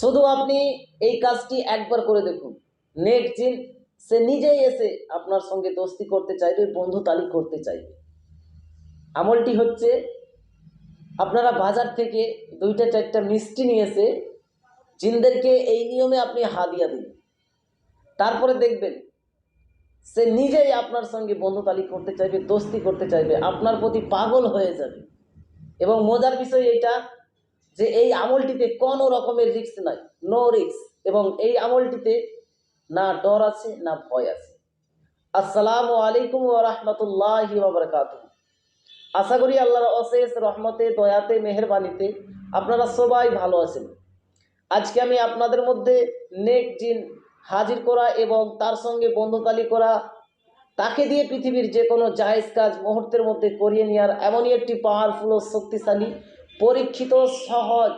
শুধু আপনি এই কাজটি একবার করে দেখুন। নেক্সট দিন সে নিজেই এসে আপনার সঙ্গে দোস্তি করতে চাইবে, বন্ধু তালি করতে চাইবে। আমলটি হচ্ছে, আপনারা বাজার থেকে দুইটা চারটা মিষ্টি নিয়ে এসে জিনদেরকে এই নিয়মে আপনি হাদিয়া দিন। তারপরে দেখবেন, সে নিজেই আপনার সঙ্গে বন্ধু তালি করতে চাইবে, দোস্তি করতে চাইবে, আপনার প্রতি পাগল হয়ে যাবে। এবং মজার বিষয় এটা যে এই আমলটিতে কোনো রকমের রিস্ক নাই নো রিক্স এবং এই আমলটিতে না ডর আছে, না ভয় আছে। আসসালামু আলাইকুম ওয়া বারাকাতুহু। আশা করি আল্লাহর অশেষ রহমতে, দয়াতে, মেহেরবানিতে আপনারা সবাই ভালো আছেন। আজকে আমি আপনাদের মধ্যে নেক জিন হাজির করা এবং তার সঙ্গে বন্ধুতালি করা, তাকে দিয়ে পৃথিবীর যে কোনো জায়েজ কাজ মুহূর্তের মধ্যে করিয়ে নেওয়ার এমনই একটি পাওয়ারফুল ও শক্তিশালী পরীক্ষিত সহজ,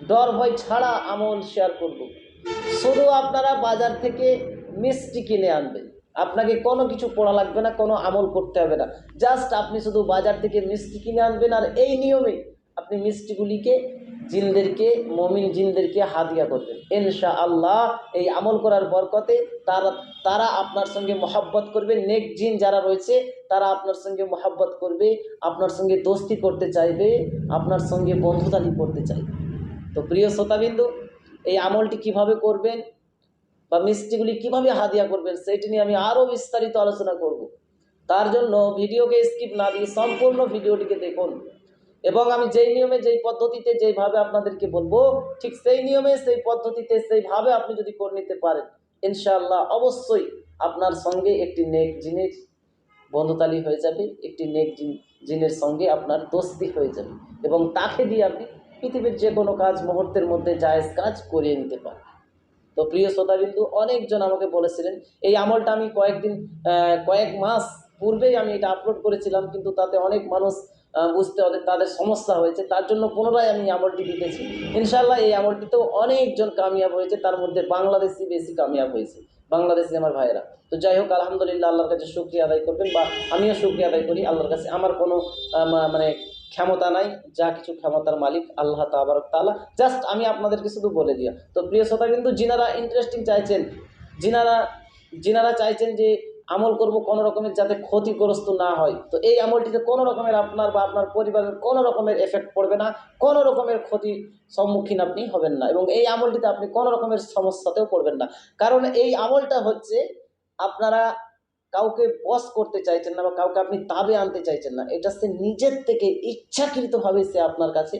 ডর ভয় ছাড়া আমল শেয়ার করব। শুধু আপনারা বাজার থেকে মিষ্টি কিনে আনবেন। আপনাকে কোনো কিছু পড়া লাগবে না, কোনো আমল করতে হবে না। জাস্ট আপনি শুধু বাজার থেকে মিষ্টি কিনে আনবেন আর এই নিয়মে আপনি মিষ্টিগুলিকে জিনদেরকে, মমিন জিনদেরকে হাদিয়া করবেন। ইনশা আল্লাহ এই আমল করার বরকতে তারা তারা আপনার সঙ্গে মহাব্বত করবে। নেক জিন যারা রয়েছে, তারা আপনার সঙ্গে মহাব্বত করবে, আপনার সঙ্গে দোস্তি করতে চাইবে, আপনার সঙ্গে বন্ধুতালি করতে চাইবে। তো প্রিয় শ্রোতাবিন্দু, এই আমলটি কীভাবে করবেন বা মিষ্টিগুলি কীভাবে হাদিয়া করবেন, সেটি নিয়ে আমি আরও বিস্তারিত আলোচনা করব। তার জন্য ভিডিওকে স্কিপ না দিয়ে সম্পূর্ণ ভিডিওটিকে দেখুন। এবং আমি যেই নিয়মে, যেই পদ্ধতিতে, যেইভাবে আপনাদেরকে বলব, ঠিক সেই নিয়মে, সেই পদ্ধতিতে, সেইভাবে আপনি যদি করে নিতে পারেন, ইনশাআল্লাহ অবশ্যই আপনার সঙ্গে একটি নেক জিনিস বন্ধুতালি হয়ে যাবে, একটি নেক জিন, জিনের সঙ্গে আপনার দোস্তি হয়ে যাবে এবং তাকে দিয়ে আপনি পৃথিবীর যে কোনো কাজ, মুহূর্তের মধ্যে জায়েজ কাজ করিয়ে নিতে পারেন তো প্রিয় শ্রোতাবিন্দু, অনেকজন আমাকে বলেছিলেন, এই আমলটা আমি কয়েকদিন কয়েক মাস পূর্বেই আমি এটা আপলোড করেছিলাম, কিন্তু তাতে অনেক মানুষ বুঝতে তাদের সমস্যা হয়েছে, তার জন্য পুনরায় আমি আমলটি দিতেছি। ইনশাল্লাহ এই আমলটিতেও অনেকজন কামিয়াব হয়েছে, তার মধ্যে বাংলাদেশি বেশি কামিয়াব হয়েছে, বাংলাদেশি আমার ভাইয়েরা। তো যাই হোক, আলহামদুলিল্লাহ আল্লাহর কাছে শুক্রিয়া আদায় করবেন বা আমিও শুক্রিয়া আদায় করি, আল্লাহর কাছে আমার কোনো মানে ক্ষমতা নাই, যা কিছু ক্ষমতার মালিক, আল্লাহ তাবারক তাআলা। জাস্ট আমি আপনাদেরকে শুধু বলে দিয়া, তো প্রিয় শ্রোতা কিন্তু যিনারা ইন্টারেস্টিং চাইছেন, যিনারা যিনারা চাইছেন যে আমল করব কোনো রকমের যাতে ক্ষতিগ্রস্ত না হয়। তো এই আমলটিতে কোনো রকমের আপনার বা আপনার পরিবারের কোনো রকমের এফেক্ট পড়বে না, কোনো রকমের ক্ষতি সম্মুখীন আপনি হবেন না এবং এই আমলটিতে আপনি কোনো রকমের সমস্যাতেও পড়বেন না। কারণ এই আমলটা হচ্ছে আপনারা কাউকে বস করতে চাইছেন না বা কাউকে আপনি তাবে আনতে চাইছেন না, এটা সে নিজের থেকে ইচ্ছাকৃতভাবে সে আপনার কাছে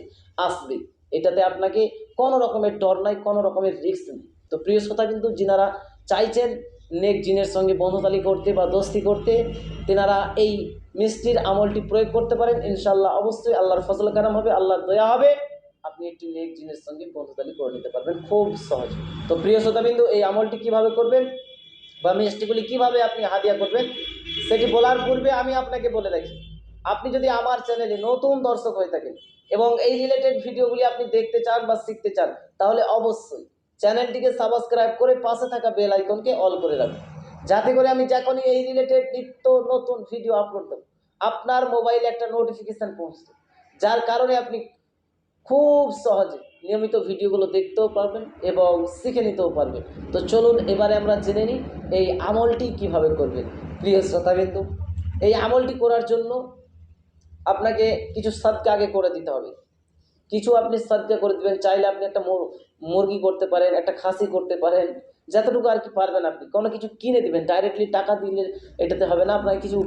আসবে। এটাতে আপনাকে কোনো রকমের ডর নাই, কোনো রকমের রিস্ক নেই। তো প্রিয় শ্রোতা কিন্তু যিনারা চাইছেন নেক জিনের সঙ্গে বন্ধুতালি করতে বা দোস্তি করতে তেনারা এই মিষ্টির আমলটি প্রয়োগ করতে পারেন ইনশাল্লাহ অবশ্যই আল্লাহর ফজল কারাম হবে, আল্লাহর দয়া হবে। আপনি একটি নেক জিনের সঙ্গে বন্ধুতালি করে নিতে পারবেন খুব সহজ। তো প্রিয় শ্রোতাবিন্দু, এই আমলটি কীভাবে করবেন বা মিষ্টিগুলি কীভাবে আপনি হাদিয়া করবেন, সেটি বলার পূর্বে আমি আপনাকে বলে রাখি, আপনি যদি আমার চ্যানেলে নতুন দর্শক হয়ে থাকেন এবং এই রিলেটেড ভিডিওগুলি আপনি দেখতে চান বা শিখতে চান, তাহলে অবশ্যই চ্যানেলটিকে সাবস্ক্রাইব করে পাশে থাকা বেল আইকনকে অল করে রাখুন। যাতে করে আমি যখনই এই রিলেটেড নিত্য নতুন ভিডিও আপলোড দেবো, আপনার মোবাইলে একটা নোটিফিকেশান পৌঁছবে। যার কারণে আপনি খুব সহজে নিয়মিত ভিডিওগুলো দেখতেও পারবেন এবং শিখে নিতেও পারবেন। তো চলুন এবারে আমরা জেনে নিই এই আমলটি কীভাবে করবেন। প্রিয় শ্রোতাবিন্দু, এই আমলটি করার জন্য আপনাকে কিছু সাদকা আগে করে দিতে হবে। কিছু আপনি সাধ্য করে দেবেন, চাইলে আপনি একটা মুরগি করতে পারেন, একটা খাসি করতে পারেন, যতটুকু আর কি পারবেন আপনি। কোনো কিছু কিনে দিবেন ডাইরেক্টলি টাকা দিলে এটাতে হবে না, আপনাকে কিছু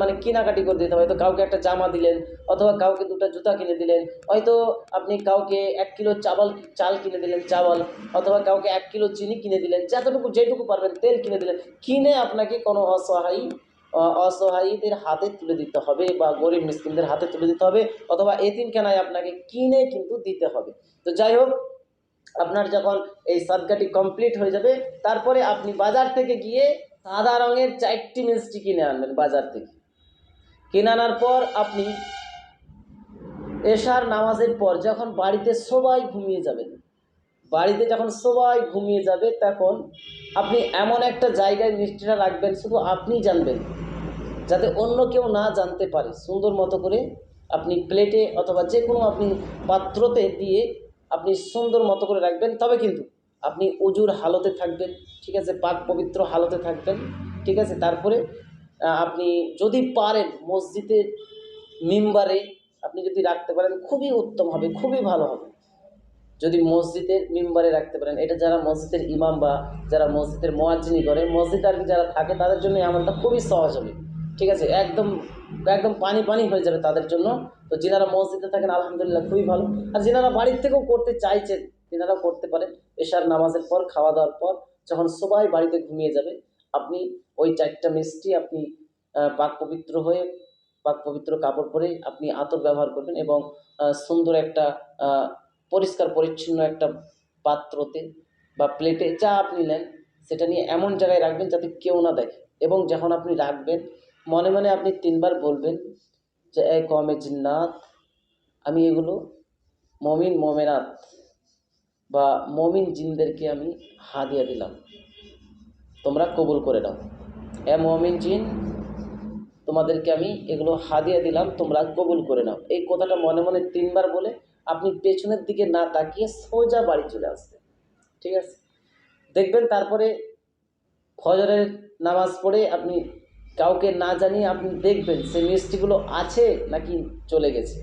মানে কেনাকাটি করে দিতে হবে। হয়তো কাউকে একটা জামা দিলেন, অথবা কাউকে দুটো জুতা কিনে দিলেন, হয়তো আপনি কাউকে এক কিলো চাবাল, চাল কিনে দিলেন চাওয়াল অথবা কাউকে এক কিলো চিনি কিনে দিলেন, যতটুকু যেটুকু পারবেন, তেল কিনে দিলেন, কিনে আপনাকে কোনো অসহায় অসহায়ীদের হাতে তুলে দিতে হবে বা গরিব মিসকিনদের হাতে তুলে দিতে হবে অথবা এতিমখানায় আপনাকে কিনে কিন্তু দিতে হবে। তো যাই হোক, আপনার যখন এই সাদকাটি কমপ্লিট হয়ে যাবে, তারপরে আপনি বাজার থেকে গিয়ে সাদা রঙের চারটি মিষ্টি কিনে আনবেন বাজার থেকে। কিনে আনার পর আপনি এশার নামাজের পর যখন বাড়িতে সবাই ঘুমিয়ে যাবেন বাড়িতে যখন সবাই ঘুমিয়ে যাবে, তখন আপনি এমন একটা জায়গায় মিষ্টিটা রাখবেন, শুধু আপনিই জানবেন, যাতে অন্য কেউ না জানতে পারে। সুন্দর মতো করে আপনি প্লেটে অথবা যে কোনো আপনি পাত্রতে দিয়ে আপনি সুন্দর মতো করে রাখবেন, তবে কিন্তু আপনি উজুর হালতে থাকবেন, ঠিক আছে? পাক পবিত্র হালতে থাকবেন, ঠিক আছে? তারপরে আপনি যদি পারেন মসজিদের মিম্বারে আপনি যদি রাখতে পারেন, খুবই উত্তম হবে, খুবই ভালো হবে। যদি মসজিদের মেম্বারে রাখতে পারেন, এটা যারা মসজিদের ইমাম বা যারা মসজিদের মোয়াজ্জিনি করে, মসজিদ আর যারা থাকে, তাদের জন্য আমলটা খুবই সহজ হবে। ঠিক আছে? একদম একদম পানি পানি হয়ে যাবে তাদের জন্য। তো যেনারা মসজিদে থাকেন, আলহামদুলিল্লাহ খুবই ভালো। আর যেনারা বাড়ির থেকেও করতে চাইছেন, তিনারাও করতে পারেন এশার নামাজের পর, খাওয়া দাওয়ার পর, যখন সবাই বাড়িতে ঘুমিয়ে যাবে, আপনি ওই চারটা মিষ্টি আপনি পাক পবিত্র হয়ে, পাক পবিত্র কাপড় পরে আপনি আতর ব্যবহার করবেন এবং সুন্দর একটা পরিষ্কার পরিচ্ছন্ন একটা পাত্রতে বা প্লেটে যা আপনি নেন, সেটা নিয়ে এমন জায়গায় রাখবেন যাতে কেউ না দেখে। এবং যখন আপনি রাখবেন, মনে মনে আপনি তিনবার বলবেন যে, এ কমে জিন্নাত, আমি এগুলো মমিন মমেনাত বা মমিন জিনদেরকে আমি হাদিয়া দিলাম। তোমরা কবুল করে নাও। এ মমিন জিন, তোমাদেরকে আমি এগুলো হাদিয়া দিলাম, তোমরা কবুল করে নাও। এই কথাটা মনে মনে তিনবার বলে আপনি পেছনের দিকে না তাকিয়ে সোজা বাড়ি চলে আসবেন। ঠিক আছে? দেখবেন তারপরে ফজরের নামাজ পড়ে আপনি কাউকে না জানিয়ে আপনি দেখবেন সে মিষ্টিগুলো আছে নাকি চলে গেছে।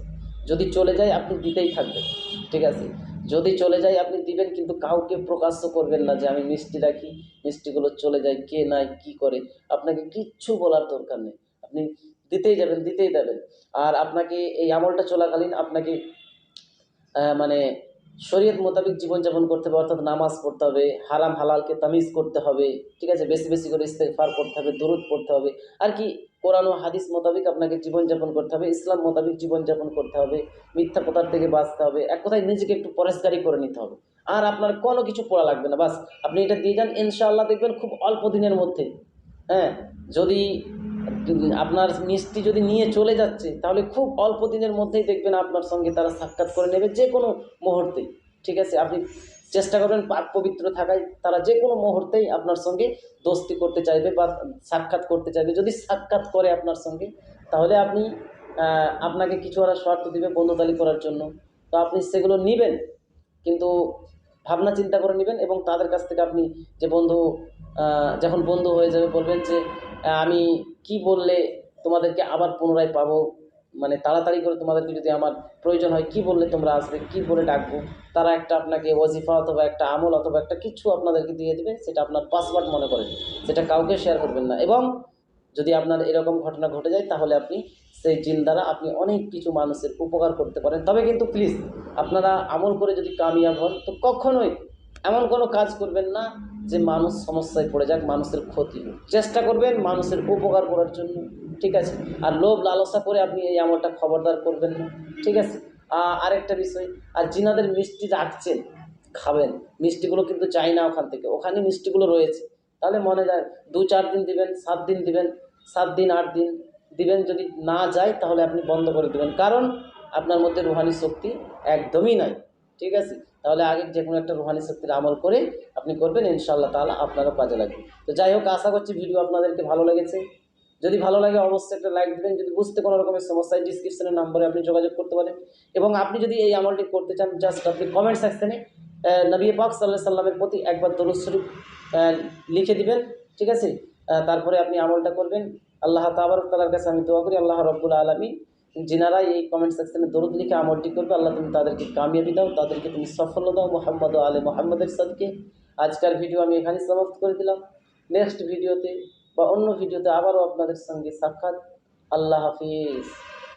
যদি চলে যায় আপনি দিতেই থাকবেন। ঠিক আছে? যদি চলে যায় আপনি দিবেন, কিন্তু কাউকে প্রকাশ্য করবেন না যে আমি মিষ্টি রাখি, মিষ্টিগুলো চলে যায় কে নাই, কি করে? আপনাকে কিচ্ছু বলার দরকার নেই। আপনি দিতেই যাবেন দিতেই যাবেন আর আপনাকে এই আমলটা চলাকালীন আপনাকে মানে শরীয়ত মোতাবেক জীবনযাপন করতে হবে, অর্থাৎ নামাজ পড়তে হবে, হারাম হালালকে তামিজ করতে হবে, ঠিক আছে? বেশি বেশি করে ইস্তেগফার করতে হবে, দরুদ পড়তে হবে। আর কি, কোরআন ও হাদিস মোতাবেক আপনাকে জীবনযাপন করতে হবে, ইসলাম মোতাবেক জীবনযাপন করতে হবে, মিথ্যা কথার থেকে বাঁচতে হবে, এক কথায় নিজেকে একটু পরেশগারি করে নিতে হবে। আর আপনার কোনো কিছু পড়া লাগবে না, বাস। আপনি এটা দিয়ে যান, ইনশাআল্লাহ দেখবেন খুব অল্প দিনের মধ্যে হ্যাঁ? যদি আপনার মিষ্টি যদি নিয়ে চলে যাচ্ছে, তাহলে খুব অল্প দিনের মধ্যেই দেখবেন আপনার সঙ্গে তারা সাক্ষাৎ করে নেবে যে কোনো মুহূর্তে। ঠিক আছে? আপনি চেষ্টা করবেন পাক পবিত্র থাকায় তারা যে কোনো মুহূর্তেই আপনার সঙ্গে দোস্তি করতে চাইবে বা সাক্ষাৎ করতে চাইবে। যদি সাক্ষাৎ করে আপনার সঙ্গে, তাহলে আপনি আপনাকে কিছু ওরা শর্ত দিবে বন্ধুতালি করার জন্য। তো আপনি সেগুলো নেবেন, কিন্তু ভাবনা চিন্তা করে নেবেন এবং তাদের কাছ থেকে আপনি যে বন্ধু যখন বন্ধু হয়ে যাবে বলবেন যে, আমি কি বললে তোমাদেরকে আবার পুনরায় পাবো? মানে তাড়াতাড়ি করে তোমাদেরকে যদি আমার প্রয়োজন হয়, কি বললে তোমরা আসবে? কি বলে ডাকবো? তারা একটা আপনাকে ওয়াজিফা অথবা একটা আমল অথবা একটা কিছু আপনাদেরকে দিয়ে দেবে, সেটা আপনার পাসওয়ার্ড মনে করেন সেটা কাউকে শেয়ার করবেন না। এবং যদি আপনার এরকম ঘটনা ঘটে যায়, তাহলে আপনি সেই জিন দ্বারা আপনি অনেক কিছু মানুষের উপকার করতে পারেন। তবে কিন্তু প্লিজ আপনারা আমল করে যদি কামিয়াব হন, তো কখনোই এমন কোনো কাজ করবেন না যে মানুষ সমস্যায় পড়ে যাক, মানুষের ক্ষতি হোক। চেষ্টা করবেন মানুষের উপকার করার জন্য, ঠিক আছে? আর লোভ লালসা করে আপনি এই আমলটা খবরদার করবেন না, ঠিক আছে? আরেকটা বিষয়, আর জিনাদের মিষ্টি রাখছেন, খাবেন। মিষ্টিগুলো কিন্তু চাই না ওখান থেকে। ওখানে মিষ্টিগুলো রয়েছে। তাহলে মনে যায়, দু চার দিন দিবেন, সাত দিন দিবেন, সাত দিন, আট দিন দিবেন, যদি না যায় তাহলে আপনি বন্ধ করে দেবেন। কারণ আপনার মধ্যে রুহানি শক্তি একদমই নাই, ঠিক আছে? তাহলে আগে যে কোনো একটা রুহানি শক্তির আমল করে আপনি করবেন, ইনশাআল্লাহ তাহলে আপনারও কাজে লাগবে। তো যাই হোক, আশা করছি ভিডিও আপনাদেরকে ভালো লেগেছে। যদি ভালো লাগে অবশ্যই একটা লাইক দেবেন, যদি বুঝতে কোনো রকমের সমস্যায় ডিসক্রিপশনের নাম্বারে আপনি যোগাযোগ করতে পারেন। এবং আপনি যদি এই আমলটি করতে চান জাস্ট আপনি কমেন্ট সেকশনে নবী পাক সাল্লাহ সাল্লামের প্রতি একবার দরুদ শরীফ লিখে দিবেন, ঠিক আছে? তারপরে আপনি আমলটা করবেন। আল্লাহ তাবার তালার কাছে আমি দোয়া করি, আল্লাহ রব্বুল আলমী যিনারা এই কমেন্ট সেকশনে দরুদ লিখে আমলটি করবে, আল্লাহ তুমি তাদেরকে কামিয়াবি দাও, তাদেরকে তুমি সফল দাও। মোহাম্মদ ও আলে মোহাম্মদের সাদকে আজকের ভিডিও আমি এখানে সমাপ্ত করে দিলাম। নেক্সট ভিডিওতে বা অন্য ভিডিওতে আবারও আপনাদের সঙ্গে সাক্ষাৎ। আল্লাহ হাফিজ।